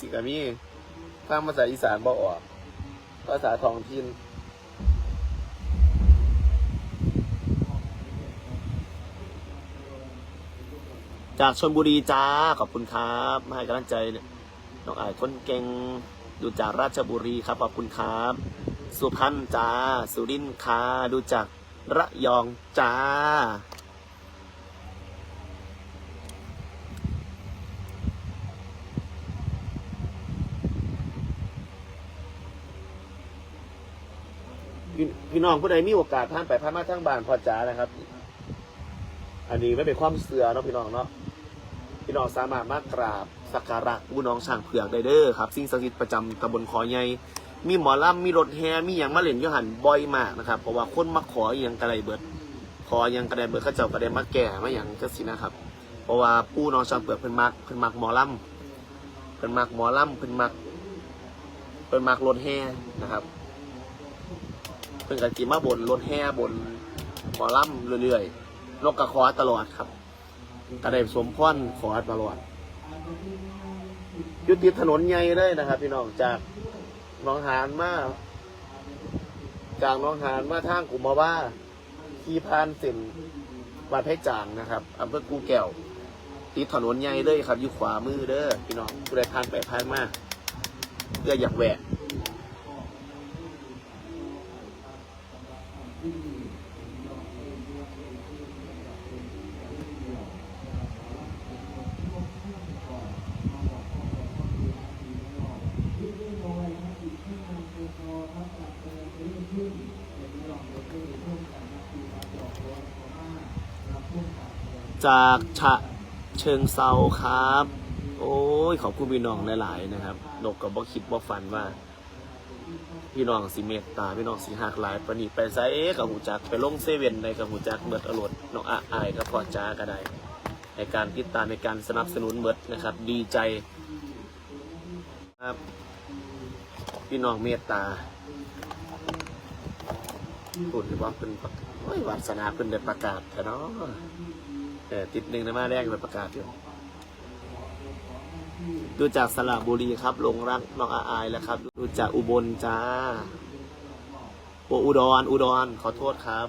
สิกามีฟังภาษาอีสานบ่ออก ภาษาท้องถิ่นจากชนบุรีจ้า ขอบคุณครับมาให้กำลังใจน้องอายคนเก่งดูจากราชบุรีครับ ขอบคุณครับ สุพรรณจ้า สุรินทร์ค่ะดูจากระยองจ้า พี่พี่น้องผู้ใดมีโอกาสผ่านไปผ่านมาทางบ้านพอจ๋านะครับ อันนี้ไม่เป็นความเสือเนาะพี่น้องเนาะพี่น้องสามารถมากราบสักการะผู้น้องช่างเผือกได้เด้อครับสิ่งศักดิ์สิทธิ์ประจำตำบลคอใหญ่มีหมอลำมีรถแฮมีอย่างมาเล่นยหันบ่อยมากนะครับเพราะว่าคนมาขออหย่างกระไดเบิด ขออหย่างกระไดเบิดเขาเจ้ากระไดมาแก่มาอย่างจังสินะครับ เพราะว่าผู้น้องช่างเผือกเพิ่นมักเพิ่นมักหมอลำเพิ่นมักหมอลำเพิ่นมักเพิ่นมักรถแฮนะครับ เพิ่นก็สิมาบนรถแห่บนหมอลำเรื่อยๆนกกระคอตลอดครับก็ได้สมพรขอตลอดยุติถนนใหญ่เลยนะครับ พี่น้องจากหนองหานมาจากหนองหานมาทางกุมาว่าขี่พานส้นวัดไผ่จางนะครับอำเภอกูแก้วติดถนนใหญ่เลยครับ อยู่ขวามือเด้อพี่น้องผู้ใดผ่านไปผ่านมาเพื่ออยากแวะ จากฉะเชิงเซาครับ โอ้ยขอบคุณพี่น้องหลาย ๆ นะครับนกกับบ่คิดบ่ฝันว่า พี่น้องสิเมตตาพี่น้องสิหักหลายประนีไปไซกับหูจักไปลงเซเว่นในกับหูจักเบิดอรดน้องอาอายกับพ่อจ้าก็ได้ ในการติดตามในการสนับสนุนเบิดนะครับ ดีใจครับ พี่น้องเมตตาพูดถึงว่าเป็นโอ้ยวาสนาเป็นได้ประกาศแต่เนาะเออติดหนึ่งในมาแรกเป็นประกาศอยู่ ดูจากสระบุรีครับลงรักน้องอาอายแล้วครับ ดูจากอุบลจ้าโออุดรอุดรขอโทษครับ